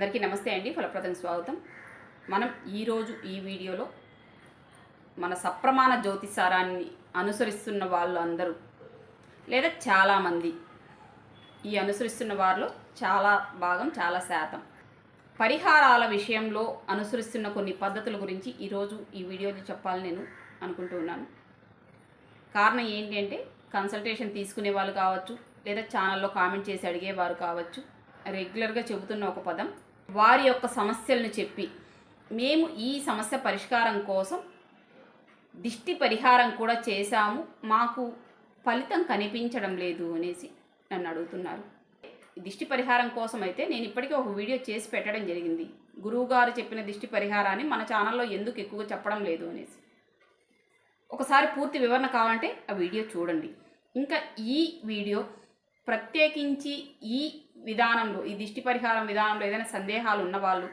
అందరికీ నమస్తే అండి. ఫలప్రదం స్వాగతం. మనం ఈరోజు ఈ వీడియోలో మన సప్రమాణ జ్యోతిసారాన్ని అనుసరిస్తున్న వాళ్ళు అందరూ లేదా చాలామంది ఈ అనుసరిస్తున్న వారిలో చాలా భాగం చాలా శాతం పరిహారాల విషయంలో అనుసరిస్తున్న కొన్ని పద్ధతుల గురించి ఈరోజు ఈ వీడియోలో చెప్పాలని నేను అనుకుంటున్నాను కారణం ఏంటంటే కన్సల్టేషన్ తీసుకునే వాళ్ళు కావచ్చు లేదా ఛానల్లో కామెంట్ చేసి అడిగేవారు కావచ్చు రెగ్యులర్గా చెబుతున్న ఒక పదం వారి యొక్క సమస్యలను చెప్పి మేము ఈ సమస్య పరిష్కారం కోసం దిష్టి పరిహారం కూడా చేశాము. మాకు ఫలితం కనిపించడం లేదు అనేసి నన్ను అడుగుతున్నారు. దిష్టి పరిహారం కోసం అయితే నేను ఇప్పటికే ఒక వీడియో చేసి పెట్టడం జరిగింది. గురువుగారు చెప్పిన దిష్టి పరిహారాన్ని మన ఛానల్లో ఎందుకు ఎక్కువగా చెప్పడం లేదు అనేసి. ఒకసారి పూర్తి వివరణ కావాలంటే ఆ వీడియో చూడండి. ఇంకా ఈ వీడియో ప్రత్యేకించి ఈ విధానంలో ఈ దిష్టి పరిహారం విధానంలో ఏదైనా సందేహాలు ఉన్నవాళ్ళు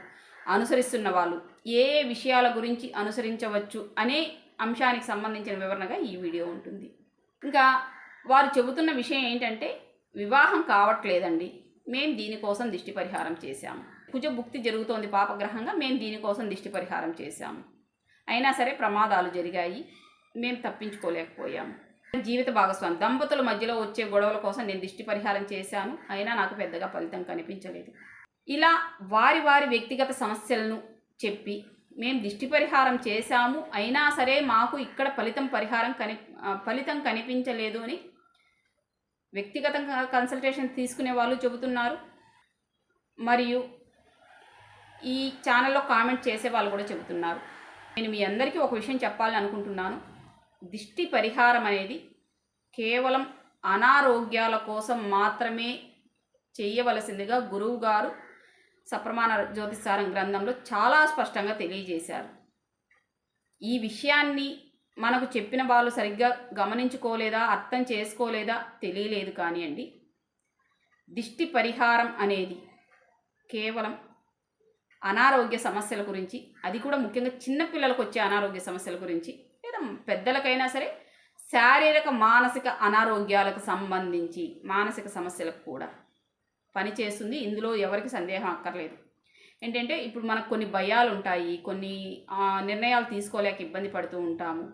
అనుసరిస్తున్న వాళ్ళు ఏ ఏ విషయాల గురించి అనుసరించవచ్చు అనే అంశానికి సంబంధించిన వివరణగా ఈ వీడియో ఉంటుంది. ఇంకా వారు చెబుతున్న విషయం ఏంటంటే వివాహం కావట్లేదండి. మేము దీనికోసం దిష్టి పరిహారం చేశాము. కుజ భుక్తి జరుగుతోంది పాపగ్రహంగా మేము దీనికోసం దిష్టి పరిహారం చేశాము. అయినా సరే ప్రమాదాలు జరిగాయి. మేము తప్పించుకోలేకపోయాము. జీవిత భాగస్వామి. దంపతుల మధ్యలో వచ్చే గొడవల కోసం నేను దిష్టి పరిహారం చేశాను. అయినా నాకు పెద్దగా ఫలితం కనిపించలేదు. ఇలా వారి వారి వ్యక్తిగత సమస్యలను చెప్పి మేము దిష్టి పరిహారం చేశాము. అయినా సరే మాకు ఇక్కడ ఫలితం పరిహారం కని ఫలితం కనిపించలేదు అని వ్యక్తిగతంగా కన్సల్టేషన్ తీసుకునే వాళ్ళు చెబుతున్నారు. మరియు ఈ ఛానల్లో కామెంట్ చేసే వాళ్ళు కూడా చెబుతున్నారు. నేను మీ అందరికీ ఒక విషయం చెప్పాలని అనుకుంటున్నాను దిష్టి పరిహారం అనేది కేవలం అనారోగ్యాల కోసం మాత్రమే చేయవలసిందిగా గురువు గారు సప్రమాణ జ్యోతిసారం గ్రంథంలో చాలా స్పష్టంగా తెలియజేశారు. ఈ విషయాన్ని మనకు చెప్పిన వాళ్ళు సరిగ్గా గమనించుకోలేదా అర్థం చేసుకోలేదా తెలియలేదు కానివ్వండి. దిష్టి పరిహారం అనేది కేవలం అనారోగ్య సమస్యల గురించి అది కూడా ముఖ్యంగా చిన్నపిల్లలకు వచ్చే అనారోగ్య సమస్యల గురించి పెద్దలకైనా సరే శారీరక మానసిక అనారోగ్యాలకు సంబంధించి మానసిక సమస్యలకు కూడా పనిచేస్తుంది ఇందులో ఎవరికి సందేహం అక్కర్లేదు. ఏంటంటే ఇప్పుడు మనకు కొన్ని భయాలు ఉంటాయి కొన్ని నిర్ణయాలు తీసుకోలేక ఇబ్బంది పడుతూ ఉంటాము.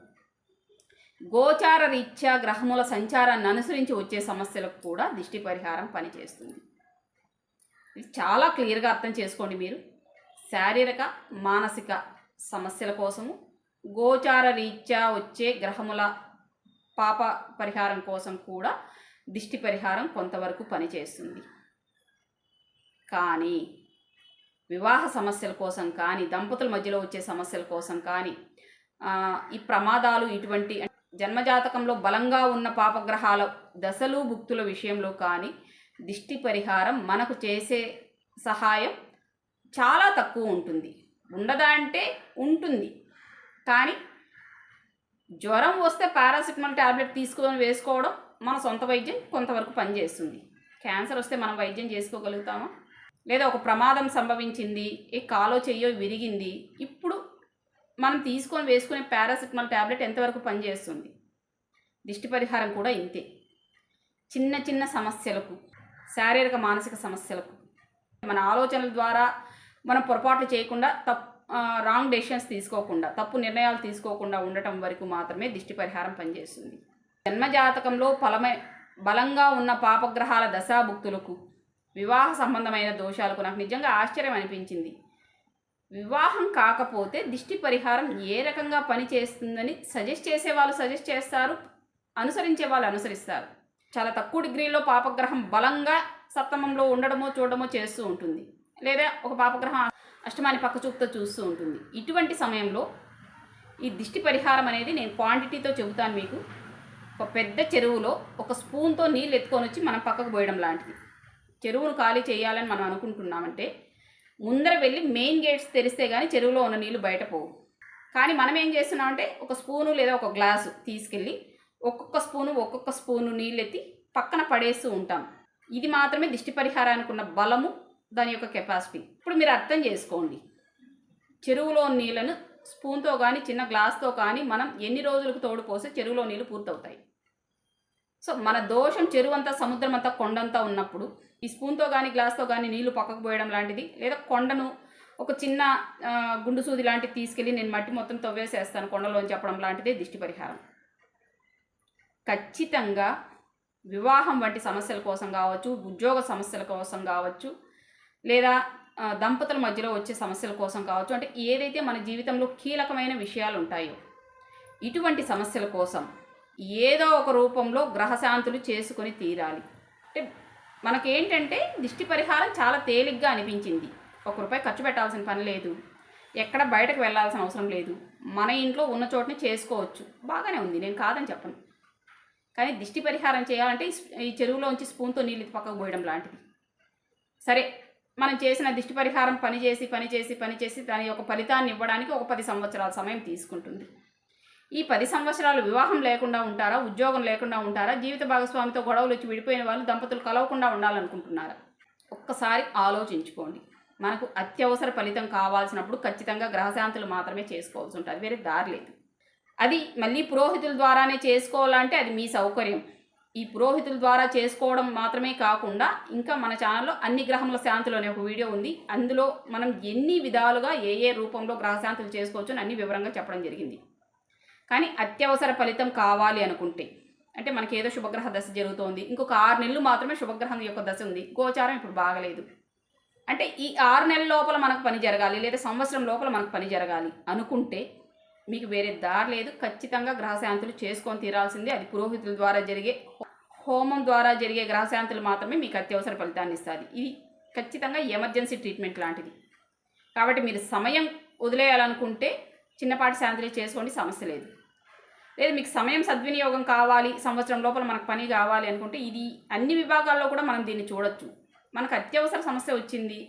గోచార రీత్యా గ్రహముల సంచారాన్ని అనుసరించి వచ్చే సమస్యలకు కూడా దిష్టి పరిహారం పనిచేస్తుంది ఇది చాలా క్లియర్గా అర్థం చేసుకోండి మీరు. శారీరక మానసిక సమస్యల కోసము గోచార రీత్యా వచ్చే గ్రహముల పాప పరిహారం కోసం కూడా దిష్టి పరిహారం కొంతవరకు పనిచేస్తుంది. కానీ వివాహ సమస్యల కోసం కానీ దంపతుల మధ్యలో వచ్చే సమస్యల కోసం కానీ ఈ ప్రమాదాలు ఇటువంటి జన్మజాతకంలో బలంగా ఉన్న పాపగ్రహాల దశలు భుక్తుల విషయంలో కానీ దిష్టి పరిహారం మనకు చేసే సహాయం చాలా తక్కువ ఉంటుంది. ఉండదా అంటే ఉంటుంది. కానీ జ్వరం వస్తే పారాసిటమాల్ ట్యాబ్లెట్ తీసుకొని వేసుకోవడం మన సొంత వైద్యం కొంతవరకు పనిచేస్తుంది. క్యాన్సర్ వస్తే మనం వైద్యం చేసుకోగలుగుతామా? లేదా ఒక ప్రమాదం సంభవించింది ఏ కాలో చెయ్యో విరిగింది ఇప్పుడు మనం తీసుకొని వేసుకునే పారాసిటమాల్ ట్యాబ్లెట్ ఎంతవరకు పనిచేస్తుంది? దిష్టి పరిహారం కూడా ఇంతే. చిన్న చిన్న సమస్యలకు శారీరక మానసిక సమస్యలకు మన ఆలోచనల ద్వారా మనం పొరపాట్లు చేయకుండా తప్పు రాంగ్ డెసిషన్స్ తీసుకోకుండా తప్పు నిర్ణయాలు తీసుకోకుండా ఉండటం వరకు మాత్రమే దిష్టి పరిహారం పనిచేస్తుంది. జన్మజాతకంలో ఫలమై బలంగా ఉన్న పాపగ్రహాల దశాభుక్తులకు వివాహ సంబంధమైన దోషాలకు నాకు నిజంగా ఆశ్చర్యం అనిపించింది. వివాహం కాకపోతే దిష్టి పరిహారం ఏ రకంగా పనిచేస్తుందని సజెస్ట్ చేసే వాళ్ళు సజెస్ట్ చేస్తారు అనుసరించే వాళ్ళు అనుసరిస్తారు. చాలా తక్కువ డిగ్రీలో పాపగ్రహం బలంగా సప్తమంలో ఉండడమో చూడడమో చేస్తూ ఉంటుంది. లేదా ఒక పాపగ్రహం అష్టమాని పక్క చూపుతో చూస్తూ ఉంటుంది. ఇటువంటి సమయంలో ఈ దిష్టి పరిహారం అనేది నేను క్వాంటిటీతో చెబుతాను మీకు. ఒక పెద్ద చెరువులో ఒక స్పూన్తో నీళ్ళు ఎత్తుకొని వచ్చి మనం పక్కకు పోయడం లాంటిది. చెరువును ఖాళీ చేయాలని మనం అనుకుంటున్నామంటే ముందర వెళ్ళి మెయిన్ గేట్స్ తెరిస్తే కానీ చెరువులో ఉన్న నీళ్ళు బయట పోవు. కానీ మనం ఏం చేస్తున్నామంటే ఒక స్పూను లేదా ఒక గ్లాసు తీసుకెళ్ళి ఒక్కొక్క స్పూను ఒక్కొక్క స్పూను నీళ్ళు ఎత్తి పక్కన పడేస్తూ ఉంటాం. ఇది మాత్రమే దిష్టి పరిహారానికి ఉన్న బలము దాని యొక్క కెపాసిటీ. ఇప్పుడు మీరు అర్థం చేసుకోండి. చెరువులో నీళ్ళను స్పూన్తో కానీ చిన్న గ్లాస్తో కానీ మనం ఎన్ని రోజులకు తోడు పోస్తే చెరువులో నీళ్ళు పూర్తవుతాయి. సో మన దోషం చెరువు అంతా సముద్రం అంతా కొండంతా ఉన్నప్పుడు ఈ స్పూన్తో కానీ గ్లాస్తో కానీ నీళ్ళు పక్కకు పోయడం లాంటిది లేదా కొండను ఒక చిన్న గుండు సూది లాంటిది తీసుకెళ్ళి నేను మట్టి మొత్తం తవ్వేసేస్తాను కొండలోని చెప్పడం లాంటిదే దిష్టి పరిహారం. ఖచ్చితంగా వివాహం వంటి సమస్యల కోసం కావచ్చు ఉద్యోగ సమస్యల కోసం కావచ్చు లేదా దంపతుల మధ్యలో వచ్చే సమస్యల కోసం కావచ్చు అంటే ఏదైతే మన జీవితంలో కీలకమైన విషయాలు ఉంటాయో ఇటువంటి సమస్యల కోసం ఏదో ఒక రూపంలో గ్రహశాంతులు చేసుకొని తీరాలి. అంటే మనకేంటంటే దిష్టి పరిహారం చాలా తేలిగ్గా అనిపించింది. ఒక రూపాయి ఖర్చు పెట్టాల్సిన పని లేదు. ఎక్కడ బయటకు వెళ్ళాల్సిన అవసరం లేదు. మన ఇంట్లో ఉన్న చోటనే చేసుకోవచ్చు. బాగానే ఉంది. నేను కాదని చెప్పను. కానీ దిష్టి పరిహారం చేయాలంటే ఈ చెరువులో ఈ చెరువులోంచి స్పూన్తో నీళ్ళు పక్కకు పోయడం లాంటిది. సరే మనం చేసిన దిష్టి పరిహారం పనిచేసి పనిచేసి పనిచేసి దాని యొక్క ఫలితాన్ని ఇవ్వడానికి ఒక పది సంవత్సరాల సమయం తీసుకుంటుంది. ఈ పది సంవత్సరాలు వివాహం లేకుండా ఉంటారా ఉద్యోగం లేకుండా ఉంటారా జీవిత భాగస్వామితో గొడవలు వచ్చి విడిపోయిన వాళ్ళు దంపతులు కలవకుండా ఉండాలనుకుంటున్నారా? ఒక్కసారి ఆలోచించుకోండి. మనకు అత్యవసర ఫలితం కావాల్సినప్పుడు ఖచ్చితంగా గ్రహశాంతులు మాత్రమే చేసుకోవాల్సి ఉంటుంది వేరే దారి లేదు. అది మళ్ళీ పురోహితుల ద్వారానే చేసుకోవాలంటే అది మీ సౌకర్యం. ఈ పురోహితుల ద్వారా చేసుకోవడం మాత్రమే కాకుండా ఇంకా మన ఛానల్లో అన్ని గ్రహముల శాంతులు అనే ఒక వీడియో ఉంది. అందులో మనం ఎన్ని విధాలుగా ఏ ఏ రూపంలో గ్రహశాంతులు చేసుకోవచ్చు అని అన్ని వివరంగా చెప్పడం జరిగింది. కానీ అత్యవసర ఫలితం కావాలి అనుకుంటే అంటే మనకి ఏదో శుభగ్రహ దశ జరుగుతోంది ఇంకొక ఆరు నెలలు మాత్రమే శుభగ్రహం యొక్క దశ ఉంది గోచారం ఇప్పుడు బాగలేదు. అంటే ఈ ఆరు నెలల లోపల మనకు పని జరగాలి లేదా సంవత్సరం లోపల మనకు పని జరగాలి అనుకుంటే మీకు వేరే దారి లేదు. ఖచ్చితంగా గ్రహశాంతులు చేసుకొని తీరాల్సిందే. అది పురోహితుల ద్వారా జరిగే హోమం ద్వారా జరిగే గ్రహశాంతులు మాత్రమే మీకు అత్యవసర ఫలితాన్ని ఇస్తుంది. ఇది ఖచ్చితంగా ఎమర్జెన్సీ ట్రీట్మెంట్ లాంటిది. కాబట్టి మీరు సమయం వదిలేయాలనుకుంటే చిన్నపాటి శాంతులు చేసుకోండి సమస్య లేదు. లేదు మీకు సమయం సద్వినియోగం కావాలి సంవత్సరం లోపల మనకు పని కావాలి అనుకుంటే ఇది అన్ని విభాగాల్లో కూడా మనం దీన్ని చూడొచ్చు. మనకు అత్యవసర సమస్య వచ్చింది.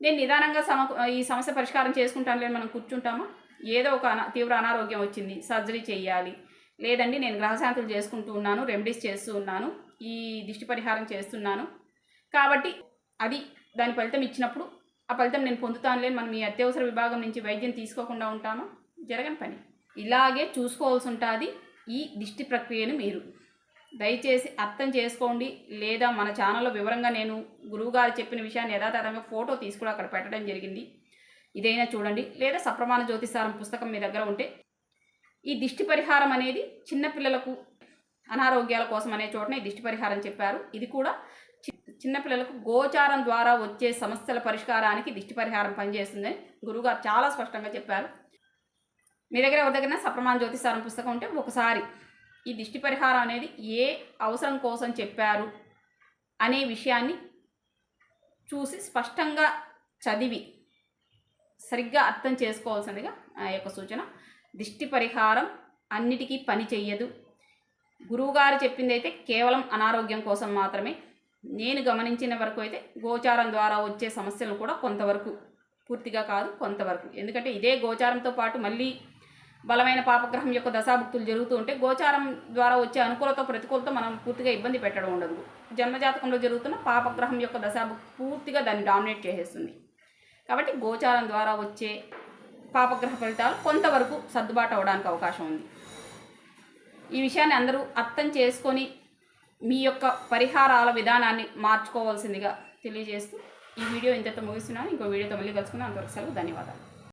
నేను నిదానంగా సమ ఈ సమస్య పరిష్కారం చేసుకుంటాను లేదు మనం కూర్చుంటామా? ఏదో ఒక తీవ్ర అనారోగ్యం వచ్చింది సర్జరీ చేయాలి లేదండి నేను గ్రహశాంతులు చేసుకుంటూ ఉన్నాను రెమెడీస్ చేస్తూ ఉన్నాను ఈ దిష్టి పరిహారం చేస్తున్నాను. కాబట్టి అది దాని ఫలితం ఇచ్చినప్పుడు ఆ ఫలితం నేను పొందుతాను మనం ఈ అత్యవసర విభాగం నుంచి వైద్యం తీసుకోకుండా ఉంటామా? జరగని పని. ఇలాగే చూసుకోవాల్సి ఉంటుంది ఈ దిష్టి ప్రక్రియను మీరు. దయచేసి అర్థం చేసుకోండి లేదా మన ఛానల్లో వివరంగా నేను గురువుగారు చెప్పిన విషయాన్ని యథాతథంగా ఫోటో తీసుకుని అక్కడ పెట్టడం జరిగింది. ఇదైనా చూడండి. లేదా సప్రమాణ జ్యోతిసారం పుస్తకం మీ దగ్గర ఉంటే ఈ దిష్టి పరిహారం అనేది చిన్నపిల్లలకు అనారోగ్యాల కోసం అనే చోటనే ఈ దిష్టి పరిహారం చెప్పారు. ఇది కూడా చి- చిన్నపిల్లలకు గోచారం ద్వారా వచ్చే సమస్యల పరిష్కారానికి దిష్టి పరిహారం పనిచేస్తుందని గురుగారు చాలా స్పష్టంగా చెప్పారు. మీ దగ్గర ఎవరి దగ్గర సప్రమాణ జ్యోతిసారం పుస్తకం ఉంటే ఒకసారి ఈ దిష్టి పరిహారం అనేది ఏ అవసరం కోసం చెప్పారు అనే విషయాన్ని చూసి స్పష్టంగా చదివి సరిగ్గా అర్థం చేసుకోవాల్సిందిగా ఆ యొక్క సూచన. దిష్టి పరిహారం అన్నిటికీ పని చెయ్యదు. గురువుగారు చెప్పింది అయితే కేవలం అనారోగ్యం కోసం మాత్రమే. నేను గమనించిన వరకు అయితే గోచారం ద్వారా వచ్చే సమస్యలను కూడా కొంతవరకు పూర్తిగా కాదు కొంతవరకు. ఎందుకంటే ఇదే గోచారంతో పాటు మళ్ళీ బలమైన పాపగ్రహం యొక్క దశాభుక్తులు జరుగుతూ ఉంటే గోచారం ద్వారా వచ్చే అనుకూలత ప్రతికూలత మనం పూర్తిగా ఇబ్బంది పెట్టడం ఉండదు. జన్మజాతకంలో జరుగుతున్న పాపగ్రహం యొక్క దశాభుక్తి పూర్తిగా దాన్ని డామినేట్ చేసేస్తుంది. కాబట్టి గోచారం ద్వారా వచ్చే పాపగ్రహ ఫలితాలు కొంతవరకు సర్దుబాటు అవడానికి అవకాశం ఉంది. ఈ విషయాన్ని అందరూ అర్థం చేసుకొని మీ యొక్క పరిహారాల విధానాన్ని మార్చుకోవాల్సిందిగా తెలియజేస్తూ ఈ వీడియో ఇంతతో ముగిస్తున్నాను. ఇంకో వీడియోతో మళ్ళీ కలుసుకున్నాను అంతవరకు సెలవు. ధన్యవాదాలు.